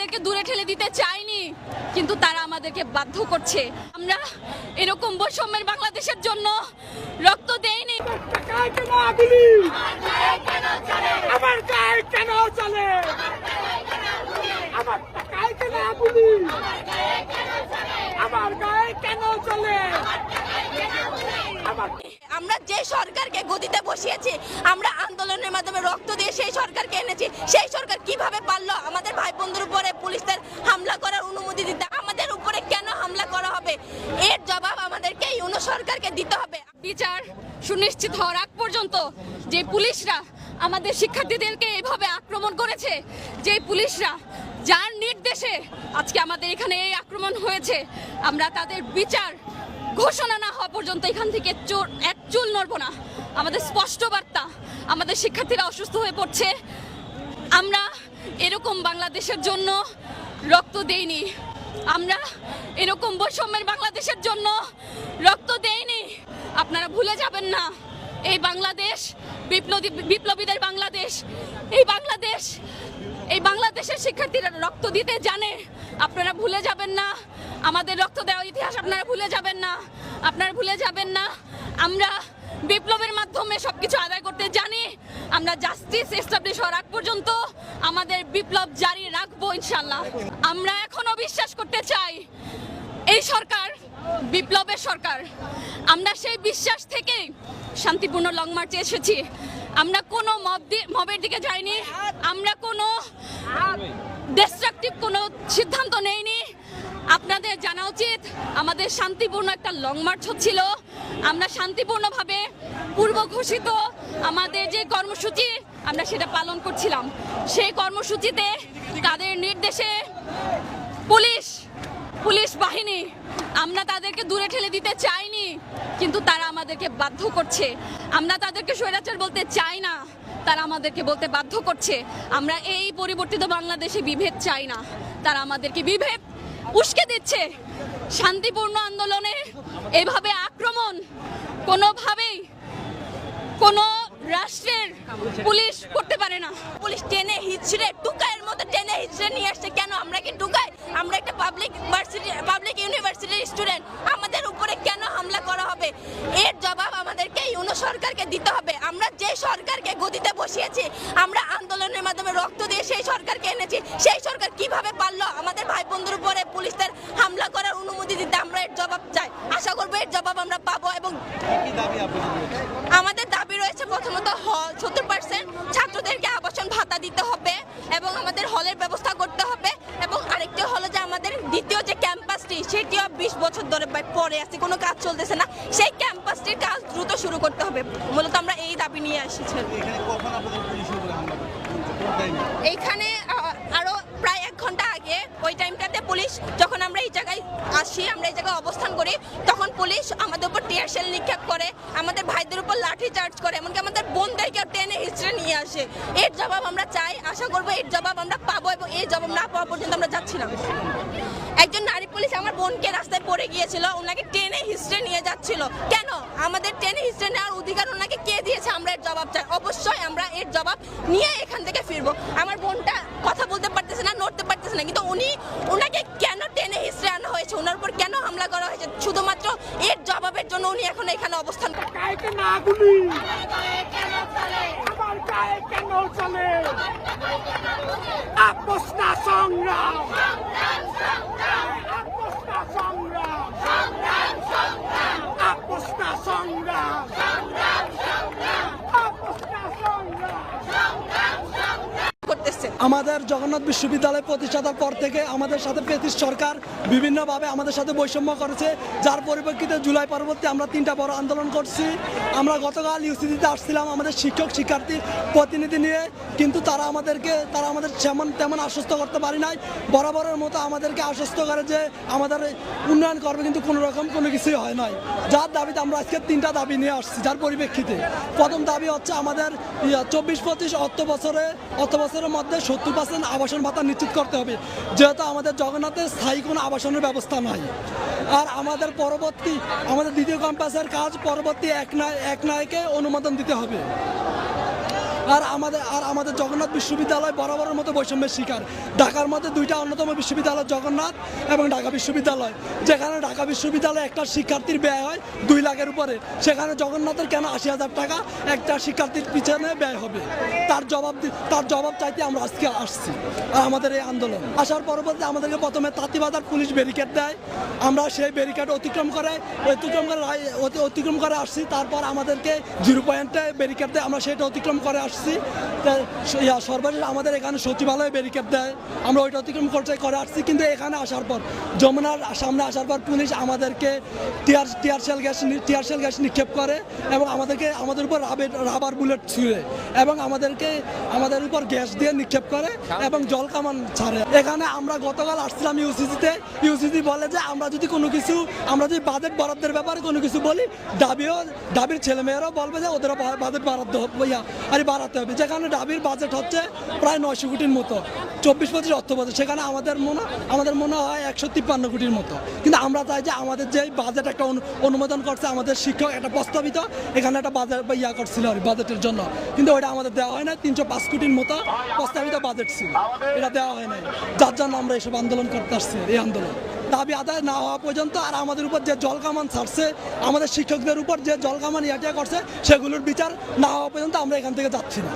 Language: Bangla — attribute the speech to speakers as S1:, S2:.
S1: তাদেরকে দূরে ঠেলে দিতে চাইনি কিন্তু তারা আমাদেরকে বাধ্য করছে। আমরা এরকম বৈষম্যের বাংলাদেশের জন্য রক্ত দেইনি।
S2: আমার গায়ে কেন চলে? আমার
S3: যে সরকারকে গদিতে বসিয়েছি আমরা আন্দোলনের মাধ্যমে রক্ত দিয়ে সেই সরকারকে এনেছি। সেই সরকার কীভাবে পারল আমাদের ভাই বোনদের উপরে পুলিশদের হামলা করার অনুমতি দিতে? আমাদের উপরে কেন হামলা করা হবে? এর জবাব আমাদেরকে ইউনো সরকারকে দিতে হবে।
S1: বিচার সুনিশ্চিত হওয়ার আগ পর্যন্ত যে পুলিশরা আমাদের শিক্ষার্থীদেরকে এভাবে আক্রমণ করেছে যে পুলিশরা যার নির্দেশে আজকে আমাদের এখানে এই আক্রমণ হয়েছে আমরা তাদের বিচার ঘোষণা না হওয়া পর্যন্ত এখান থেকে চোর এক চুল নড়ব না। আমাদের স্পষ্ট বার্তা, আমাদের শিক্ষার্থীরা অসুস্থ হয়ে পড়ছে। আমরা এরকম বাংলাদেশের জন্য রক্ত দেইনি। আমরা এরকম বৈষম্যের বাংলাদেশের জন্য রক্ত দেইনি। আপনারা ভুলে যাবেন না, এই বাংলাদেশ, বিপ্লবী বিপ্লবীদের বাংলাদেশ, এই বাংলাদেশ এই বাংলাদেশের শিক্ষার্থীরা রক্ত দিতে জানে। আপনারা ভুলে যাবেন না। আমাদের রক্ত দেওয়ার ইতিহাস আপনারা ভুলে যাবেন না। আপনারা ভুলে যাবেন না। আমরা বিপ্লবের মাধ্যমে সবকিছু আদায় করতে জানি। আমরা জাস্টিস এস্টাবলিশ হওয়ার আগ পর্যন্ত আমাদের বিপ্লব জারি রাখব ইনশাল্লাহ আমরা এখনও বিশ্বাস করতে চাই, এই সরকার বিপ্লবের সরকার। আমরা সেই বিশ্বাস থেকেই শান্তিপূর্ণ লং মার্চে এসেছি। আমরা কোনো মব মবের দিকে যাইনি। আমরা কোনো ডিস্ট্রাকটিভ কোনো সিদ্ধান্ত নেইনি। আপনাদের জানা উচিত, আমাদের শান্তিপূর্ণ একটা লং মার্চ হচ্ছিল। আমরা শান্তিপূর্ণভাবে পূর্ব ঘোষিত আমাদের যে কর্মসূচি, আমরা সেটা পালন করছিলাম। সেই কর্মসূচিতে তাদের নির্দেশে পুলিশ পুলিশ বাহিনী, আমরা তাদেরকে দূরে ঠেলে দিতে চাইনি, কিন্তু তারা আমাদেরকে বাধ্য করছে। আমরা তাদেরকে স্বৈরাচার বলতে চাই না, তারা আমাদেরকে বলতে বাধ্য করছে। আমরা এই পরিবর্তিত বাংলাদেশে বিভেদ চাই না, তারা আমাদেরকে বিভেদ উস্কে দিচ্ছে। শান্তিপূর্ণ আন্দোলনে এভাবে আক্রমণ কোনোভাবেই কোনো রাষ্ট্রের পুলিশ করতে পারে না।
S3: পুলিশ টেনে হিচড়ে টুকাইয়ের মতো টেনে হিচড়ে নিয়ে আসছে। কেন আমরা কি টুকাই আমরা একটা পাবলিক ভার্সিটি পাবলিক ইউনিভার্সিটির স্টুডেন্ট আমাদের উপরে কেন হামলা করা হবে? এর জবাব আমাদেরকে ইউনো সরকারকে দিতে হবে। আমরা যে সরকারকে গদিতে বসিয়েছি আমরা আন্দোলনের মাধ্যমে রক্ত দিয়ে সেই সরকারকে এনেছি। সেই সরকার কীভাবে পারল? আমাদের ভাই বোনদের উপরে পুলিশদের হামলা করার অনুমতি দিতে আমরা এর জবাব চাই। আশা করব এর জবাব আমরা পাবো এবং আমাদের হল প্রথমত সত্তর পার্সেন্ট ছাত্রদেরকে আবাসন ভাতা দিতে হবে এবং আমাদের হলের ব্যবস্থা করতে হবে এবং আরেকটি হলো যে আমাদের দ্বিতীয় যে ক্যাম্পাসটি সেটিও বিশ বছর ধরে পরে আছে কোনো কাজ চলতেছে না। সেই ক্যাম্পাসটির কাজ দ্রুত শুরু করতে হবে। মূলত আমরা এই দাবি নিয়ে আসছি।
S4: এখানে কখন আপনাদের পুলিশের উপরে হামলা করে কোন টাইমে
S3: এইখানে আহ, আরও প্রায় এক ঘণ্টা আগে ওই টাইমটাতে পুলিশ, যখন আমরা এই জায়গায় আসি, আমরা এই জায়গায় অবস্থান করি, তখন পুলিশ আমাদের উপর টিয়ার শেল নিক্ষেপ করে, আমাদের ভাইদের উপর লাঠি চার্জ করে, এমনকি আমাদের বোনদেরকে টেনে হিস্ট্রে নিয়ে আসে। এর জবাব আমরা চাই, আশা করব এর জবাব আমরা পাবো এবং এই জবাব না পাওয়া পর্যন্ত আমরা যাচ্ছিলাম একজন নারী পুলিশ আমার বোনকে রাস্তায় পড়ে গিয়েছিল, ওনাকে টেনে হিস্ট্রে নিয়ে যাচ্ছিল। কেন? আমাদের টেনে হিস্ট্রে নেওয়ার অধিকার ওনাকে কে দিয়েছে? আমরা এর জবাব চাই। অবশ্যই আমরা এর জবাব নিয়ে এখান থেকে ফিরবো। আমার বোনটা কথা বলতে পারতেছে না, নড়তে পারতেছে না, কিন্তু উনি ওনাকে কেন টেনে হিস্ট্রে আনা হয়েছে ওনার উপর কেন হামলা করা হয়েছে শুধুমাত্র এর জবাবের জন্য উনি এখন এখানে অবস্থান
S2: চলে সংগ্রাম আপোষ না সংগ্রাম আপোষ না সংগ্রাম আপোষ না সংগ্রাম
S3: করতেছে
S5: আমাদের জগন্নাথ বিশ্ববিদ্যালয় প্রতিষ্ঠাতার পর থেকে আমাদের সাথে ব্রিটিশ সরকার বিভিন্নভাবে আমাদের সাথে বৈষম্য করেছে। যার পরিপ্রেক্ষিতে জুলাই পরবর্তী আমরা তিনটা বড় আন্দোলন করছি। আমরা গতকাল ইউসিডিতে আসছিলাম আমাদের শিক্ষক, শিক্ষার্থী প্রতিনিধি নিয়ে। কিন্তু তারা আমাদেরকে, তারা আমাদের যেমন তেমন আশ্বস্ত করতে পারি নাই। বরাবরের মতো আমাদেরকে আশ্বস্ত করে যে আমাদের উন্নয়ন করবে, কিন্তু কোনো রকম কোনো কিছুই হয় নাই। যার দাবিতে আমরা আজকে তিনটা দাবি নিয়ে আসছি, যার পরিপ্রেক্ষিতে। প্রথম দাবি হচ্ছে আমাদের চব্বিশ পঁচিশ অর্থ বছরে অর্থ বছরের মধ্যে সত্তর পার্সেন্ট আবাসন ভাতা নিশ্চিত করতে হবে। যেহেতু আমাদের জগন্নাথের স্থায়ী কোনো আবাসনের ব্যবস্থা নাই। আর আমাদের পরবর্তী, আমাদের দ্বিতীয় ক্যাম্পাসের কাজ পরবর্তী এক নায় এক নায়কে অনুমোদন দিতে হবে। আর আমাদের আর আমাদের জগন্নাথ বিশ্ববিদ্যালয় বরাবরের মতো বৈষম্যের শিকার। ঢাকার মধ্যে দুইটা অন্যতম বিশ্ববিদ্যালয় জগন্নাথ এবং ঢাকা বিশ্ববিদ্যালয়। যেখানে ঢাকা বিশ্ববিদ্যালয়ে একটা শিক্ষার্থীর ব্যয় হয় দুই লাখের উপরে। সেখানে জগন্নাথের কেন আশি হাজার টাকা একটা শিক্ষার্থীর পিছনে ব্যয় হবে? তার জবাব তার জবাব চাইতে আমরা আজকে আসছি। আর আমাদের এই আন্দোলন। আসার পরবর্তী আমাদেরকে প্রথমে তাঁতিবাজার পুলিশ ব্যারিকেড দেয়। আমরা সেই ব্যারিকেড অতিক্রম করে অতিক্রম করে অতি- অতিক্রম করে আসছি। তারপর আমাদেরকে জিরো পয়েন্টে ব্যারিকেড দেয়। আমরা সেটা অতিক্রম করে আসছি। ইয়া, সর্বশেষ আমাদের এখানে সচিবালয়ে ব্যারিকেড দেয়। আমরা ওইটা অতিক্রম করতে করে আসছি কিন্তু এখানে আসার পর যমুনার সামনে আসার পর পুলিশ আমাদেরকে tear tear shell gas tear shell gas নিক্ষেপ করে এবং আমাদেরকে আমাদের উপর রাবের রাবার বুলেট ছুঁড়ে এবং আমাদেরকে, আমাদের উপর গ্যাস দিয়ে নিক্ষেপ করে এবং জল কামান ছাড়ে। এখানে আমরা গতকাল আসছিলাম ইউসিসিতে ইউসিসি বলে যে, আমরা যদি কোনো কিছু, আমরা যদি বাজেট বরাদ্দের ব্যাপারে কোনো কিছু বলি ডাবিও ডাবির ছেলেমেয়েরাও বলবে যে, ওদেরও বাজেট বরাদ্দ হবে আরে বাড়াতে হবে। যেখানে ডাবির বাজেট হচ্ছে প্রায় নয়শো কোটির মতো, চব্বিশ পঁচিশ অর্থ বছর সেখানে আমাদের মনে আমাদের মনে হয় একশো তিপ্পান্ন কোটির মতো। কিন্তু আমরা চাই যে, আমাদের যে বাজেট একটা অনু- অনুমোদন করছে আমাদের শিক্ষক, একটা প্রস্তাবিত, এখানে একটা বাজেট ইয়া করছিল আর বাজেটের জন্য। কিন্তু ওটা আমাদের দেওয়া হয় না তিনশো পাঁচ কোটির মতো প্রস্তাবিত বাজেট ছিল। এটা দেওয়া হয় নাই। যার জন্য আমরা এসব আন্দোলন করতে আসছি, এই আন্দোলন। দাবি আদায় না হওয়া পর্যন্ত আর আমাদের উপর যে জল কামান ছাড়ছে, আমাদের শিক্ষকদের উপর যে জল কামান ইয়াটিয়া করছে, সেগুলোর বিচার না হওয়া পর্যন্ত আমরা এখান থেকে যাচ্ছি না।